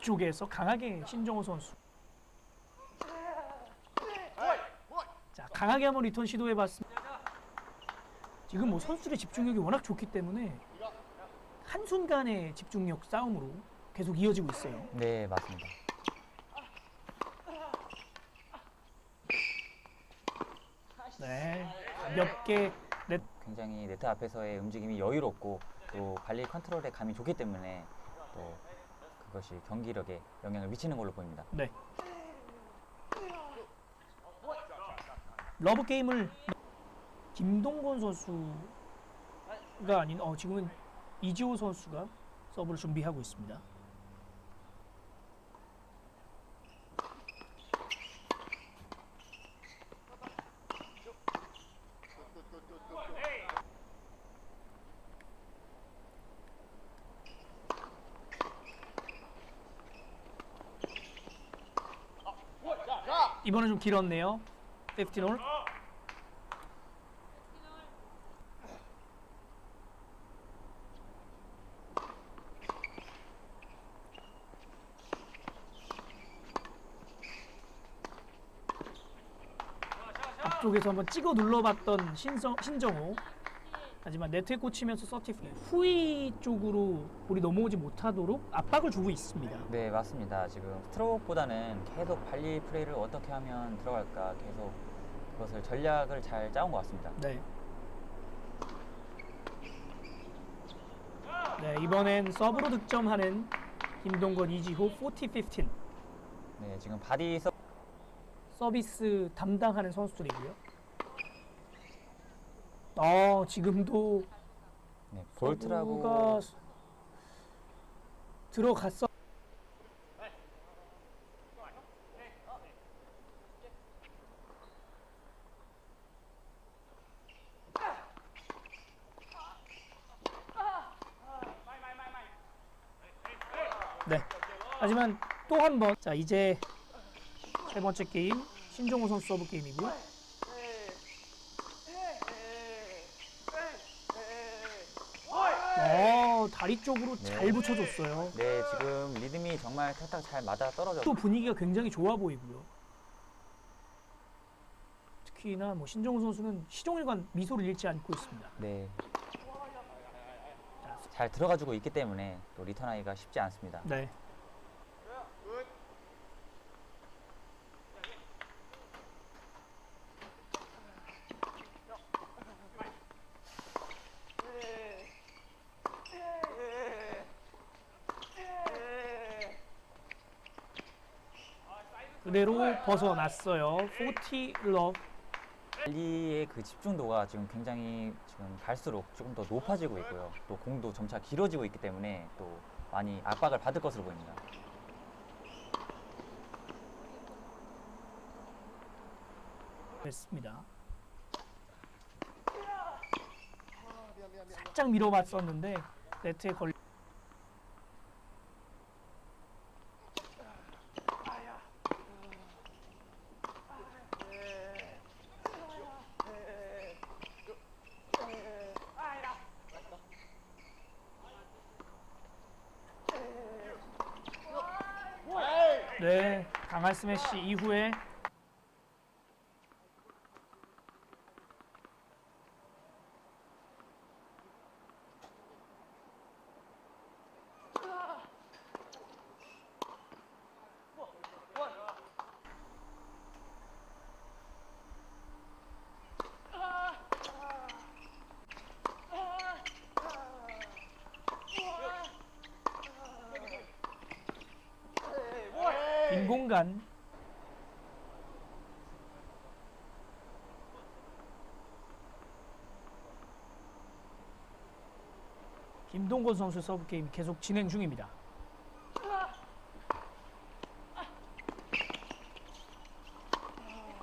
앞쪽에서 강하게 신정호 선수. 자, 강하게 한번 리턴 시도해 봤습니다. 지금 뭐 선수들의 집중력이 워낙 좋기 때문에 한순간의 집중력 싸움으로 계속 이어지고 있어요. 네, 맞습니다. 네. 가볍게 넷 굉장히 네트 앞에서의 움직임이 여유롭고 또 발리 컨트롤에 감이 좋기 때문에 또 그것이 경기력에 영향을 미치는 걸로 보입니다. 네. 러브 게임을 김동건 선수가 아닌 어 지금은 이지호 선수가 서브를 준비하고 있습니다. 이번엔 좀 길었네요. 15홀. 앞쪽에서 한번 찍어 눌러봤던 신성, 신정호. 하지만 네트에 꽂히면서 서티프 후위 쪽으로 볼이 넘어오지 못하도록 압박을 주고 있습니다. 네, 맞습니다. 지금 스트로크보다는 계속 발리 플레이를 어떻게 하면 들어갈까 계속 그것을 전략을 잘 짜온 것 같습니다. 네. 네, 이번엔 서브로 득점하는 김동건 이지호 40-15 네, 지금 바디 서 서비스 담당하는 선수들이고요. 어, 지금도 네, 서브가 볼트라고 들어갔어. 네. 하지만 또 한 번. 자, 이제 세 번째 게임 신종호 선수 서브 게임이고요. 다리 쪽으로 네. 잘 붙여줬어요. 네, 지금 리듬이 정말 탁탁 잘 맞아 떨어져. 또 분위기가 굉장히 좋아 보이고요. 특히나 뭐 신정우 선수는 시종일관 미소를 잃지 않고 있습니다. 네. 잘 들어가지고 있기 때문에 또 리턴하기가 쉽지 않습니다. 네. 그대로 벗어났어요. 40 러브. 발리의 그 집중도가 지금 굉장히 지금 갈수록 조금 더 높아지고 있고요. 또 공도 점차 길어지고 있기 때문에 또 많이 압박을 받을 것으로 보입니다. 됐습니다. 살짝 밀어봤었는데 네트에 걸. 네, 강한 스매시 이후에 빈 공간 김동건 선수 서브 게임 계속 진행 중입니다.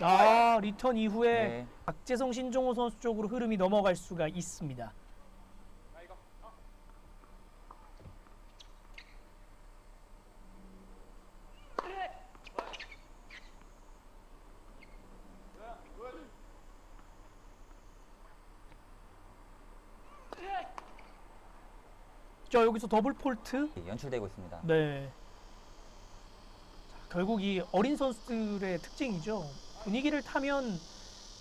아 리턴 이후에 네. 박재성 신종호 선수 쪽으로 흐름이 넘어갈 수가 있습니다. 자 여기서 더블 폴트. 연출되고 있습니다. 네. 결국 이 어린 선수들의 특징이죠. 분위기를 타면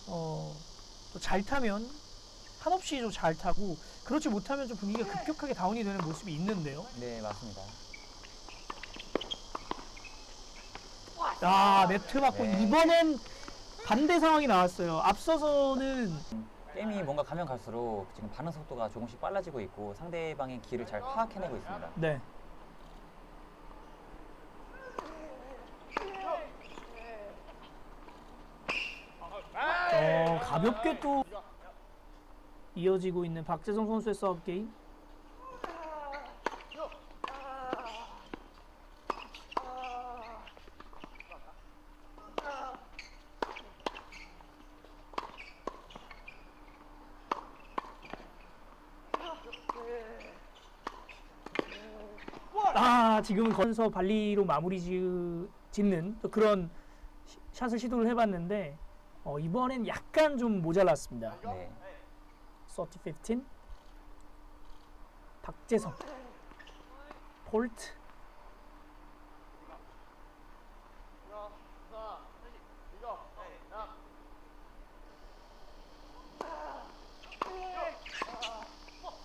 어, 또잘 타면 한없이 좀 잘 타고 그렇지 못하면 좀 분위기가 급격하게 다운이 되는 모습이 있는데요. 네, 맞습니다. 아 네트 맞고 네. 이번엔 반대 상황이 나왔어요. 앞서서는 게임이 뭔가 가면 갈수록 지금 반응 속도가 조금씩 빨라지고 있고 상대방의 길을 잘 파악해내고 있습니다. 네. 어, 가볍게 또 이어지고 있는 박재성 선수의 서브 게임. 지금은 건서 발리로 마무리 지- 짓는 또 그런 시- 샷을 시도를 해봤는데 어, 이번엔 약간 좀 모자랐습니다. 네. 30, 15 박재성 폴트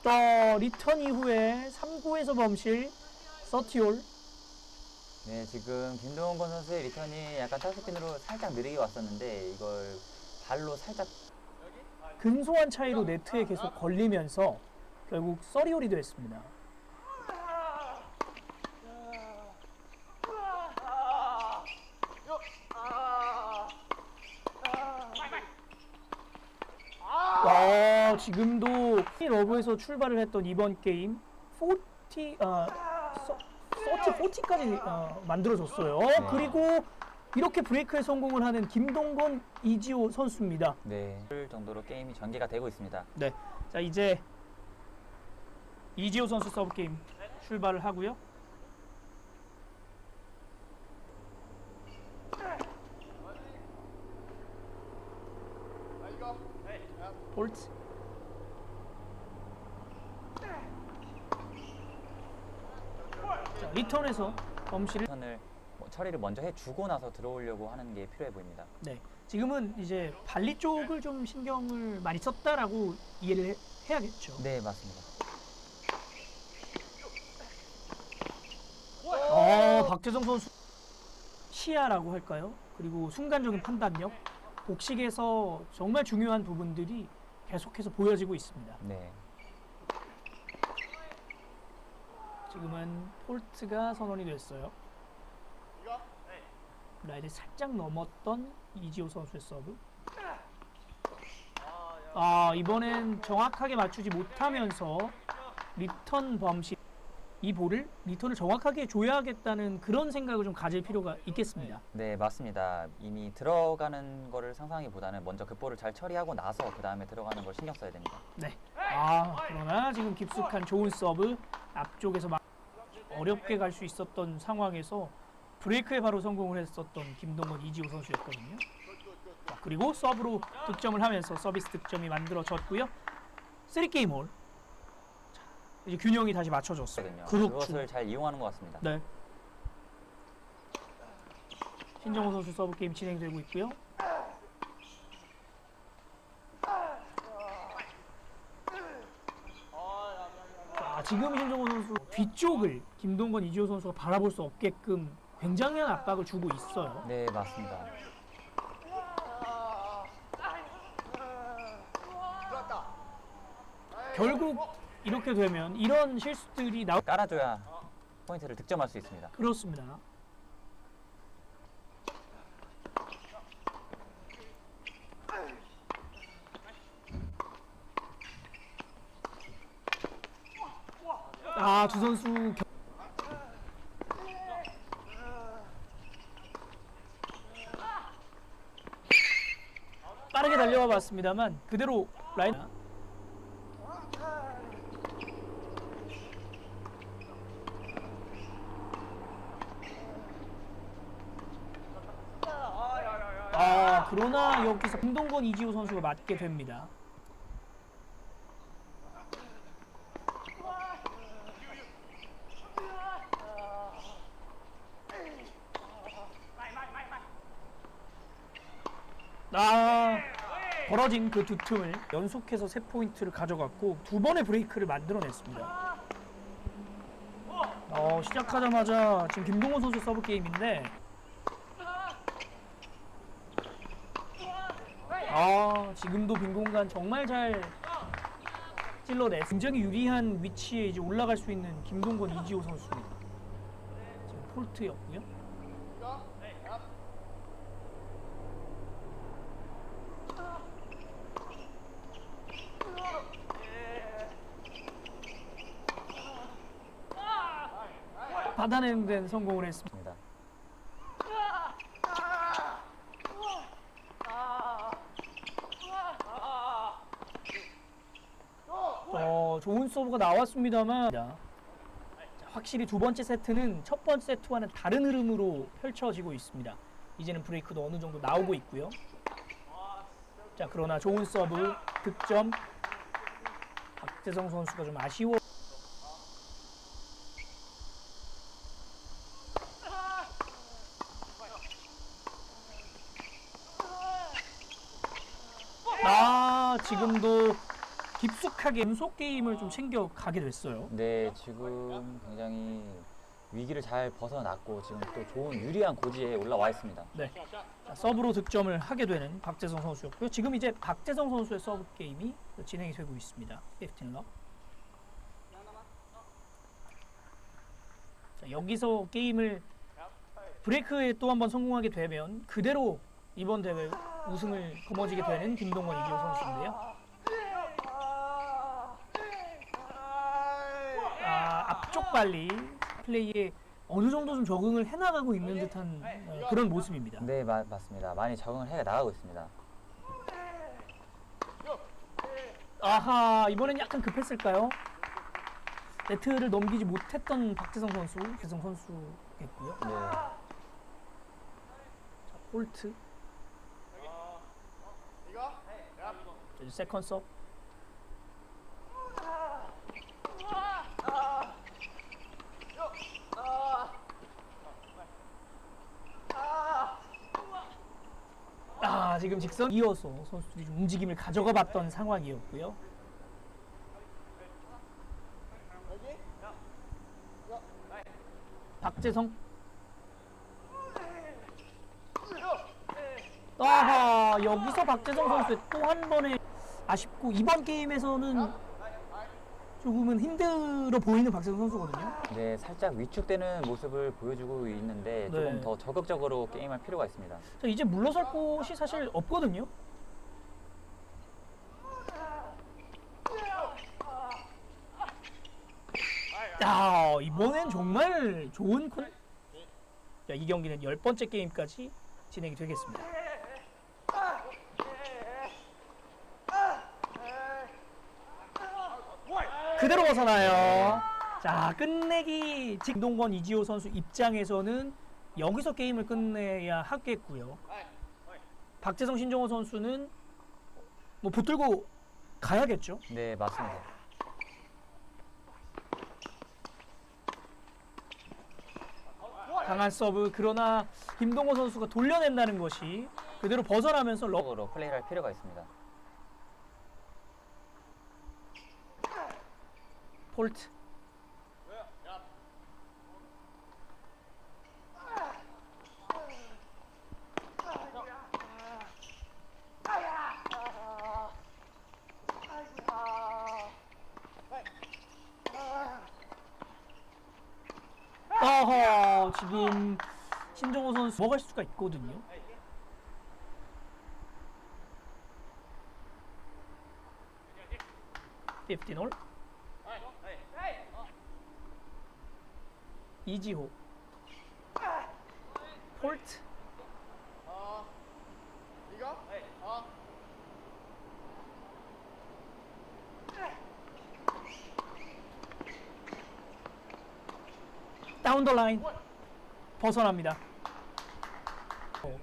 또 리턴 이후에 3구에서 범실 서티올 네, 지금 김동건 선수의 리턴이 약간 타스핀으로 살짝 느리게 왔었는데 이걸 발로 살짝 근소한 차이로 네트에 계속 걸리면서 결국 서리올이 됐습니다. 와, 지금도 러브에서 출발을 했던 이번 게임 40, 아, 서, 30, 40까지 어, 만들어졌어요. 그리고 이렇게 브레이크에 성공을 하는 김동건, 이지호 선수입니다. 네, 정도로 게임이 전개가 되고 있습니다. 네. 자 이제 이지호 선수 서브 게임 출발을 하고요. 볼트. 리턴에서 범실을 리턴을 뭐 처리를 먼저 해주고 나서 들어오려고 하는 게 필요해 보입니다. 네. 지금은 이제 발리 쪽을 좀 신경을 많이 썼다라고 이해를 해- 해야겠죠. 네, 맞습니다. 어, 박재성 선수 시야라고 할까요? 그리고 순간적인 판단력, 복식에서 정말 중요한 부분들이 계속해서 보여지고 있습니다. 네. 지금은 폴트가 선언이 됐어요. 라인을 살짝 넘었던 이지호 선수의 서브. 아 이번엔 정확하게 맞추지 못하면서 리턴 범실. 이 볼을 리턴을 정확하게 줘야겠다는 그런 생각을 좀 가질 필요가 있겠습니다. 네, 맞습니다. 이미 들어가는 거를 상상하기보다는 먼저 그 볼을 잘 처리하고 나서 그 다음에 들어가는 걸 신경 써야 됩니다. 네. 아 그러나 지금 깊숙한 좋은 서브 앞쪽에서 막 어렵게 갈 수 있었던 상황에서 브레이크에 바로 성공을 했었던 김동건 이지호 선수였거든요. 자, 그리고 서브로 득점을 하면서 서비스 득점이 만들어졌고요. 3 게임 홀. 자, 이제 균형이 다시 맞춰졌어요. 그것을 잘 이용하는 것 같습니다. 네. 신정호 선수 서브 게임 진행되고 있고요. 자, 지금 신정호 선수 뒤쪽을 김동건 이지호 선수가 바라볼 수 없게끔 굉장한 압박을 주고 있어요. 네, 맞습니다. 결국 이렇게 되면 이런 실수들이 나오 깔아줘야 포인트를 득점할 수 있습니다. 그렇습니다. 아, 두 선수 겨... 빠르게 달려와 봤습니다만 그대로 라인 아 그러나 여기서 김동건 이지호 선수가 맞게 됩니다. 아 벌어진 그 두 틈을 연속해서 세 포인트를 가져갔고 두 번의 브레이크를 만들어냈습니다. 어, 시작하자마자 지금 김동원 선수 서브 게임인데 아 지금도 빈 공간 정말 잘 찔러내 굉장히 유리한 위치에 이제 올라갈 수 있는 김동건 이지호 선수입니다. 지금 폴트였고요. 받아내는 데는 성공을 했습니다. 어, 좋은 서브가 나왔습니다만 자, 확실히 두 번째 세트는 첫 번째 세트와는 다른 흐름으로 펼쳐지고 있습니다. 이제는 브레이크도 어느 정도 나오고 있고요. 자 그러나 좋은 서브 득점 박재성 선수가 좀 아쉬워. 아 지금도 깊숙하게 연속 게임을 좀 챙겨 가게 됐어요. 네, 지금 굉장히 위기를 잘 벗어났고 지금 또 좋은 유리한 고지에 올라와 있습니다. 네. 자, 서브로 득점을 하게 되는 박재성 선수였고요. 지금 이제 박재성 선수의 서브 게임이 진행이 되고 있습니다. 15러. 자, 여기서 게임을 브레이크에 또 한 번 성공하게 되면 그대로 이번 대회 우승을 거머쥐게 되는 김동건 이지호 선수인데요. 아, 앞쪽 발리 플레이에 어느 정도 좀 적응을 해나가고 있는 듯한 어, 그런 모습입니다. 네, 마- 맞습니다. 많이 적응을 해 나가고 있습니다. 아하 이번엔 약간 급했을까요? 네트를 넘기지 못했던 박재성 선수, 개성 선수겠고요. 네, 자, 폴트. 자, 이제 세컨 서. 아 지금 직선 이어서 선수들이 좀 움직임을 가져가 봤던 상황이었고요. 박재성. 아하 여기서 박재성 선수의 또한 번의 아쉽고 이번 게임에서는 조금은 힘들어 보이는 박재성 선수거든요. 네, 살짝 위축되는 모습을 보여주고 있는데 조금 네. 더 적극적으로 게임할 필요가 있습니다. 자, 이제 물러설 곳이 사실 없거든요. 야 이번엔 정말 좋은 콘. 자, 이 경기는 열 번째 게임까지 진행이 되겠습니다. 그대로 벗어나요. 자, 끝내기 직동건 이지호 선수 입장에서는 여기서 게임을 끝내야 하겠고요. 박재성 신정호 선수는 뭐 붙들고 가야겠죠. 네, 맞습니다. 강한 서브 그러나 김동호 선수가 돌려낸다는 것이 그대로 벗어나면서 러 적극적으로 플레이를 할 필요가 있습니다. 폴트. 어허 지금 신정호 선수 먹을 수가 있거든요. 피프틴 홀. 이지호. 폴트. 다운 더 라인. 벗어납니다. 어.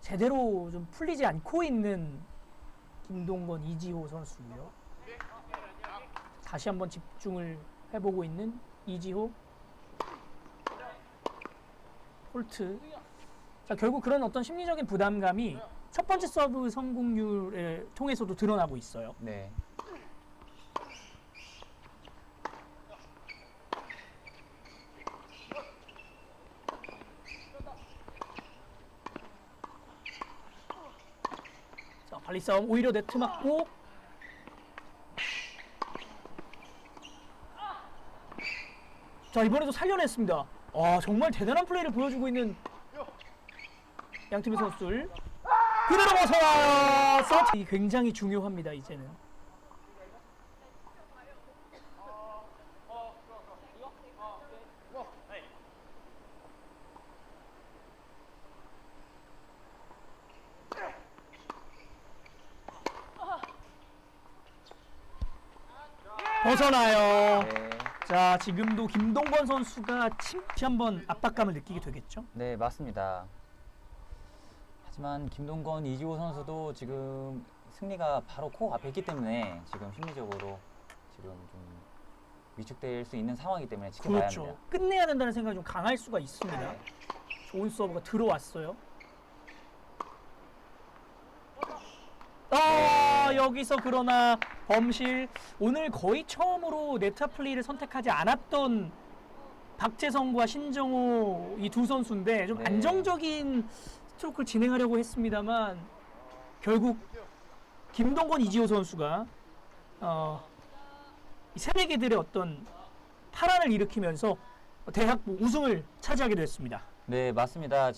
제대로 좀 풀리지 않고 있는 김동건 이지호 선수고요. 다시 한번 집중을 해보고 있는 이지호 폴트 자, 결국 그런 어떤 심리적인 부담감이 첫 번째 서브 성공률을 통해서도 드러나고 있어요. 네. 자, 발리 싸움 오히려 네트 맞고 자, 이번에도 살려냈습니다. 아, 정말 대단한 플레이를 보여주고 있는 양 팀의 선수들. 그대로 벗어서 이 굉장히 중요합니다, 이제는. 벗어나요. 네. 자, 지금도 김동건 선수가 침시 한번 압박감을 느끼게 되겠죠? 네, 맞습니다. 하지만 김동건, 이지호 선수도 지금 승리가 바로 코앞에 있기 때문에 지금 심리적으로 지금 좀 위축될 수 있는 상황이기 때문에 지켜봐야 그렇죠. 합니다. 끝내야 된다는 생각이 좀 강할 수가 있습니다. 좋은 서브가 들어왔어요. 아 여기서 그러나 범실 오늘 거의 처음으로 네트 플레이를 선택하지 않았던 박재성과 신정호 이 두 선수인데 좀 네. 안정적인 스트로크를 진행하려고 했습니다만 결국 김동건 이지호 선수가 어, 이 새내기들의 어떤 파란을 일으키면서 대학 우승을 차지하게 됐습니다. 네, 맞습니다.